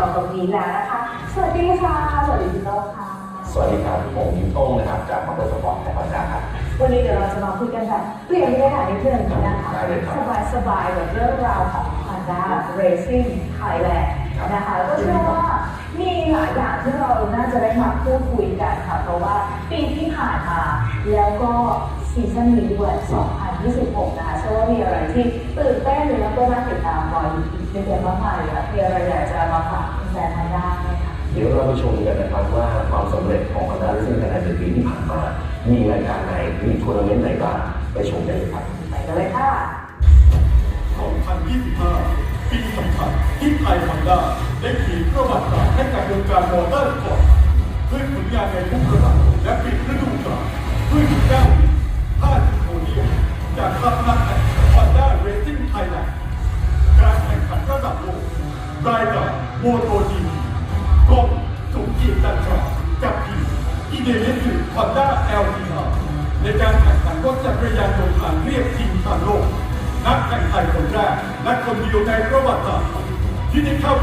เราตรงนี้แล้วนะคะ สวัสดีค่ะ สวัสดีพี่โต้ค่ะ สวัสดีครับผมยิมโต้งนะครับจากมอเตอร์สปอร์ตไทยพันดาครับ วันนี้เดี๋ยวเราจะมาคุยกันแบบเปลี่ยนบรรยากาศนิดนึงนะคะได้เลยครับ สบายสบายๆกับเรื่องราวของ Honda Racing Thailand ครับนะคะแล้วก็เชื่อว่ามีหลายอย่างที่เราน่าจะได้มาพูดคุยกันค่ะ เพราะว่าปีที่ผ่านมา แล้วก็ซีซั่นนี้ด้วย2026 นะคะเชื่อว่ามีอะไรที่ตื่นเต้นแล้วก็น่าติดตามรออยู่อีก เยอะแยะมากมายเลยค่ะมีอะไรอยากจะมาฝากแฟนๆ Honda ไหมคะเดี๋ยวเราไปชมกันนะครับว่าความสำเร็จของคณะลิซึ่งในปีที่ผ่านมา มีรายการไหน มีทัวร์นาเมนต์ไหนบ้าง ไปชมกันเลยครับ ไปกันเลยค่ะ 2025 ปีสำคัญที่ไทยฮอนด้าได้ขีดประวัติศาสตร์ให้กับวงการมอเตอร์สปอร์ตด้วยผลงานในทุกระดับและปิดฤดูกาลด้วย9ปี50โพเดียมจากทัพนัก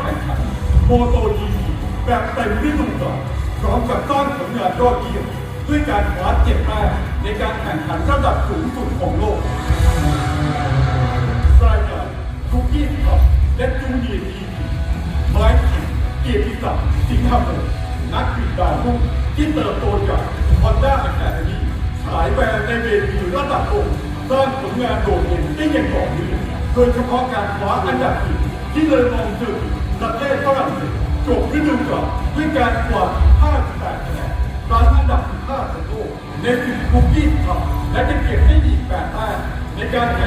แข่งขันโมโตจีพีแบบเต็มฤดูกาลพร้อมกับสร้างผลงานยอดเยี่ยมด้วยการคว้าเจ็ดแต้มในการแข่งขันระดับสูงสุดของโลกรายการคุกกี้ขับและจูเนียร์ทีวีไม้ขีดเกียรติศักดิ์สิงห์บุรีนักบิดดาวรุ่งที่เติบโตจากฮอนด้าแคดมีฉายแววในเวทีระดับโลกสร้างผลงานโดดเด่นได้อย่างต่อเนื่องโดยเฉพาะการคว้าอันดับหนึ่งที่เลยมองถึง ประเทศฝรั่งเศสจบฤดูกาลด้วยการกวาด58คะแนนรั้งอันดับ15ของโลกในสิบคุกกี้ขับและจะเก็บได้อีก8แต้มในการแข่ง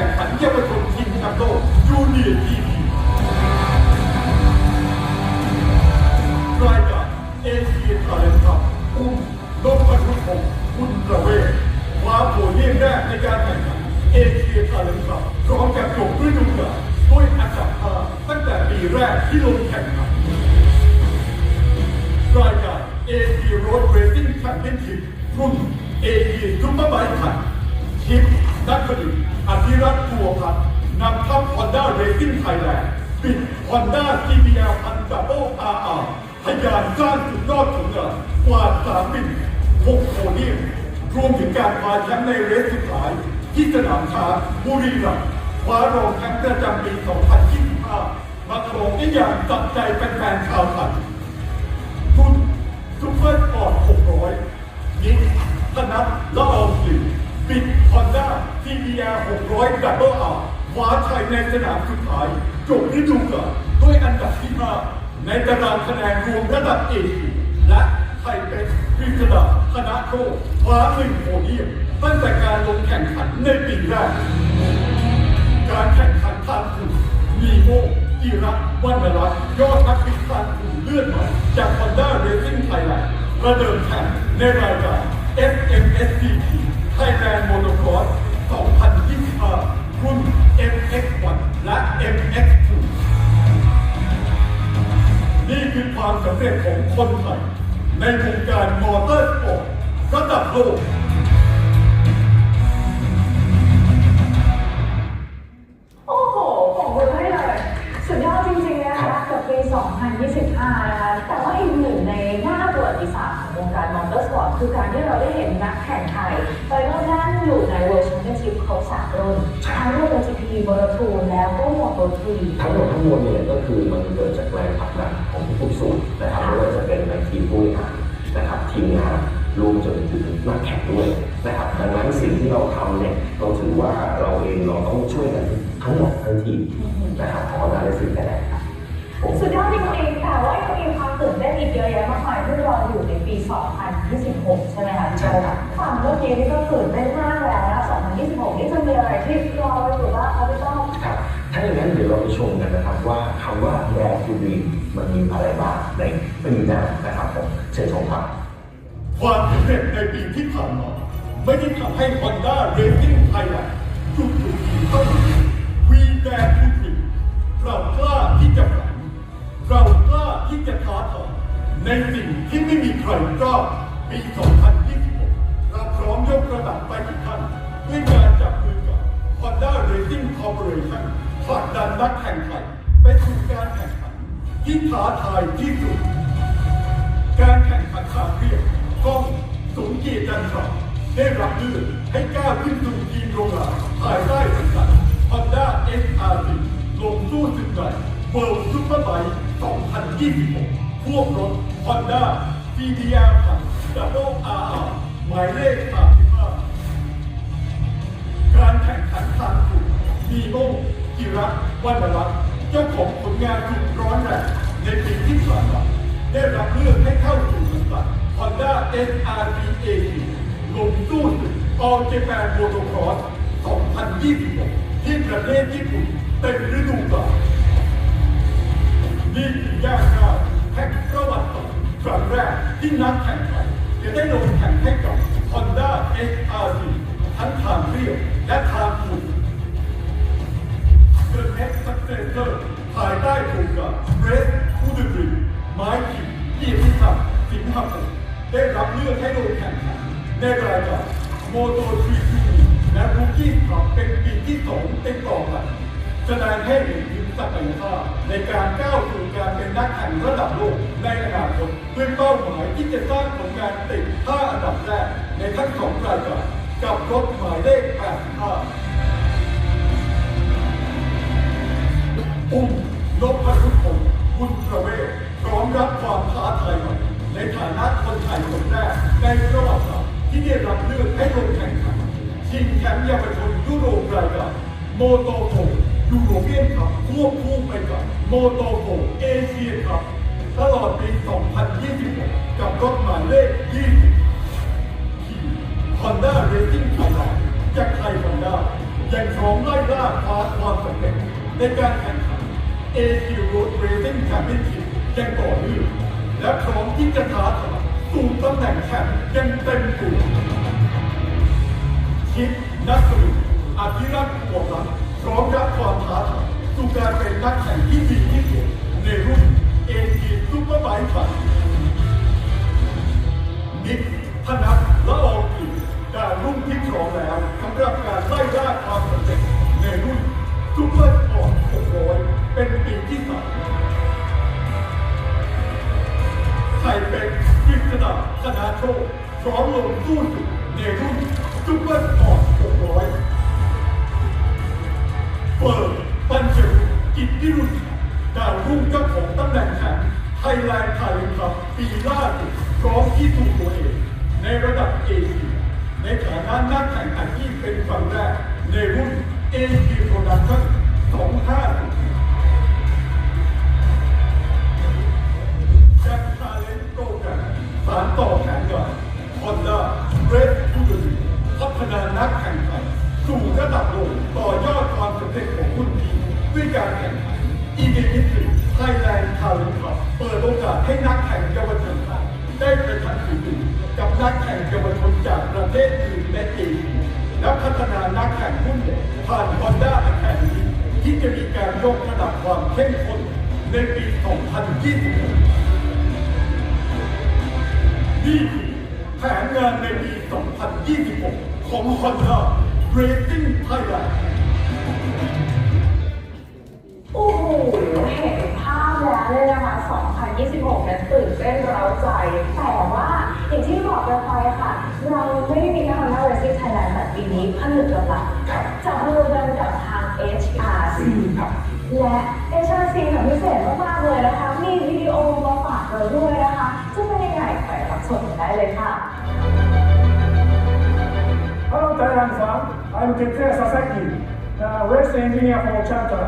แต่ปีแรกที่ลงแข่งขันรายการ AT Road Racing Championship รุ่น AT Super Bike คันทิปนักผลิตอภิรัตน์บัวพัฒน์นำทัพ Honda Racing Thailand ปิด Honda CBR พันดับเบิล RR ทะยานสร้างสุดยอดผลงานกว่า3บิน6โพเดียมรวมถึงการคว้าแชมป์ในเรสสุดท้าย ที่สนามช้างบุรีรัมย์คว้ารองแชมป์ประจำปี 2025 มาครองได้อย่างตัดใจเป็นแฟนๆชาวไทยคุณซุปเปอร์สปอร์ต600ยิงธนัทละอองสินบิดฮอนด้า CBR 600ดับเบิลอาร์คว้าชัยในสนามสุดท้ายจบฤดูกาลด้วยอันดับที่ 5 ในตารางคะแนนรวมระดับเอเชียและไทยเป็นกฤษดาธนาโชคคว้าหนึ่งโพเดียมตั้งแต่การลงแข่งขันในปีแรกการแข่งขันทางคุณมีโม จิรัตน์วรรณรัตน์ยอดนักบิดทางคุณเลื่อนใหม่จาก Honda Racing Thailand ประเดิมแข่งในรายการ SMSCT Thailand Motocross 2025รุ่น MX1 และ MX2 นี่คือความสำเร็จของคนไทย ในวงการมอเตอร์สปอร์ตระดับโลก คือการที่เราได้เห็นนักแข่งไทยไปร่วมนั่งอยู่ใน World Championship ครบสามรุ่นทั้งรุ่น MotoGP Moto2 แล้วก็ Moto3 ทั้งหมดทั้งมวลเนี่ยก็คือมันเกิดจากแรงผลักดันของทุกๆส่วนนะครับไม่ว่าจะเป็นในทีมผู้บริหารนะครับทีมงานรวมจนถึงนักแข่งด้วยนะครับดังนั้นสิ่งที่เราทำเนี่ยเราถือว่าเราเองเราต้องช่วยกันทั้งหมดทั้งทีมนะครับของนาฬิกาแดงครับผม สุดยอดจริงๆแต่ว่ายังมีความตื่นเต้นอีกเยอะแยะมากมายที่รออยู่ในปี 2026 ใช่ไหมคะพี่โจฝั่งเมื่อกี้นี่ก็ตื่นเต้นมากแล้วนะ2026 นี่จะมีอะไรที่รออยู่บ้างคะพี่โจครับถ้าอย่างนั้นเดี๋ยวเราไปชมกันนะครับว่าคำว่าแดงทูบีมันมีอะไรบ้างในปีหน้านะครับผมเชิญชมครับความสำเร็จในปีที่ผ่านมาไม่ได้ทำให้ Honda Racing Thailand จุดจุดที่ต้องวีแดนทุกทีเรากล้าที่จะฝัน เรากล้าที่จะท้าทายในสิ่งที่ไม่มีใครกล้าปี 2026 เราพร้อมยกระดับไปอีกขั้นด้วยการจับมือกับ Honda Racing Corporation ผลักดันนักแข่งขันไปสู่การแข่งขันที่ท้าทายที่สุด การแข่งขันขาเรียบกล้องสูงเกียรติันทร์ได้รับเลือกให้ก้าวขึ้นสู่ทีมโรงงานภายใต้สังกัด Honda SRT ลงสู้ศึกใหญ่ World เปอร์ไบรท 2026พวกรถ Honda CBR พัน Double RR หมายเลข35การแข่งขันทางถูกมีโมจิระวันรัตน์เจ้าของผลงานสุดร้อนแรงในปีที่ผ่านมาได้รับเลือกให้เข้าสู่สังกัด Honda SRT AC ลงสู้ศึก All Japan Motocross 2026 ที่ประเทศญี่ปุ่นเต็มฤดูกาล นี่คือย่างก้าวแห่งประวัติตร์ครั้งแรกที่นักแข่งขันจะได้ลงแข่งให้กับ Honda SRT ทั้งทางเรียบและทางถูก The Next Successor ภายใต้โครงการ Race to the Dream ไม้ขีดเกียรติศักดิ์สิงห์พงศ์ได้รับเลือกให้ลงแข่งขันในรายการ Moto 3 แสดงให้เห็นถึงศักยภาพในการก้าวสู่การเป็นนักแข่งระดับโลกในอนาคตด้วยเป้าหมายที่จะสร้างผลงานติด5อันดับแรกในทั้งสองรายการกับรถหมายเลข85อุ้มนพรุษพงศ์บุญประเวศพร้อมรับความท้าทายใหม่ในฐานะคนไทยคนแรกในประวัติศาสตร์ที่ได้รับเลือกให้ลงแข่งขันชิงแชมป์เยาวชนยุโรปรายการโมโตโก โมโตโกเอเชียคัพตลอดปี 2026 กับรถหมายเลข 20ทีม Honda Racing Thailand จากไทย Honda ยังพร้อมไล่ล่าคว้าความสำเร็จในการแข่งขัน AQ Road Racing Championship ยังต่อเนื่องและพร้อมที่จะท้าทายสู่ตำแหน่งแชมป์ยังเต็มตัวคิดนักสืบอภิรักษ์บัวรักพร้อมรับความท้าทาย สู่การเป็นนักแข่งที่ดีที่สุดในรุ่น AQ Superbike ไทยนิกธนัทละอองอีกดาวรุ่งที่พร้อมแล้วสำหรับการไล่ล่าความสำเร็จในรุ่นซุปเปอร์สปอร์ต600เป็นปีที่สามไทยเป็นกฤษณาธนาโชคพร้อมลงสู้ในรุ่นซุปเปอร์สปอร์ต600 นิรุนดาวรุ่งเจ้าของตำแหน่งแชมป์ไทยแลนด์ไทยครับปีล่าสุดพร้อมที่ถูกตัวเอง ในระดับเอเชียในฐานะนักแข่งขันที่เป็นครั้งแรก ในรุ่นเอเชียโปรดักชั่น25จากชาเลนโปรแกรมสารต่อแผนงาน Honda Red to the Dream พัฒนานักแข่งขันสู่ระดับโลกต่อยอดความสำเร็จของรุ่นพี่ด้วยการแข่งขัน อีเดนิสไทยแลนด์คาริคับเปิดโอกาสให้นักแข่งเยาวชนไทยได้ประชันฝีมือกับนักแข่งเยาวชนจากประเทศอื่นและเอเชียและพัฒนานักแข่งรุ่นผ่าน Honda Academy ที่จะมีการยกระดับความเข้มข้นในปี 2026 นี่คือแผนงานในปี 2026 ของ Honda Racing Thailand โอ้โหเห็นภาพแล้วเลยนะคะ 2026 นั้นตื่นเต้นเร้าใจ แต่ว่าอย่างที่บอกกันไปค่ะ เราไม่ได้มีแค่ Honda Racing Thailand แต่ปีนี้ผนึกกำลังครับจับมือกันกับทาง HRC ครับ และ HRC แบบพิเศษมากๆเลยนะคะ มีวิดีโอมาฝากเราด้วยนะคะจะเป็นยังไงไปรับชมกันได้เลยค่ะ Hello Thailand fan, I'm Tetsuya Sasaki, the race engineer for Chantra.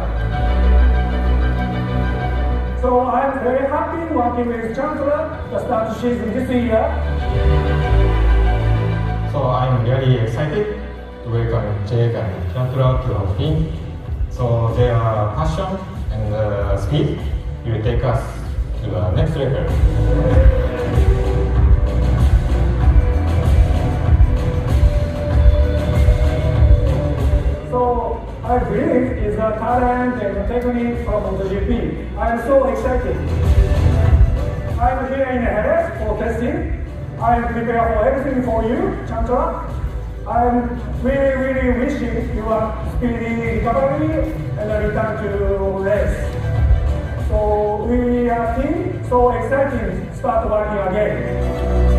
So I'm very happy working with Chantra to start the season this year. So I'm really excited to welcome Jake and Chantra to our team. So their passion and uh, speed will take us to the next level. I believe is the talent and technique from the GP. I am so excited. I am here in Harris for testing. I am prepared for everything for you, Chantra. I am really, really wishing you a speedy recovery and a return to race. So we are team, so exciting, start working again.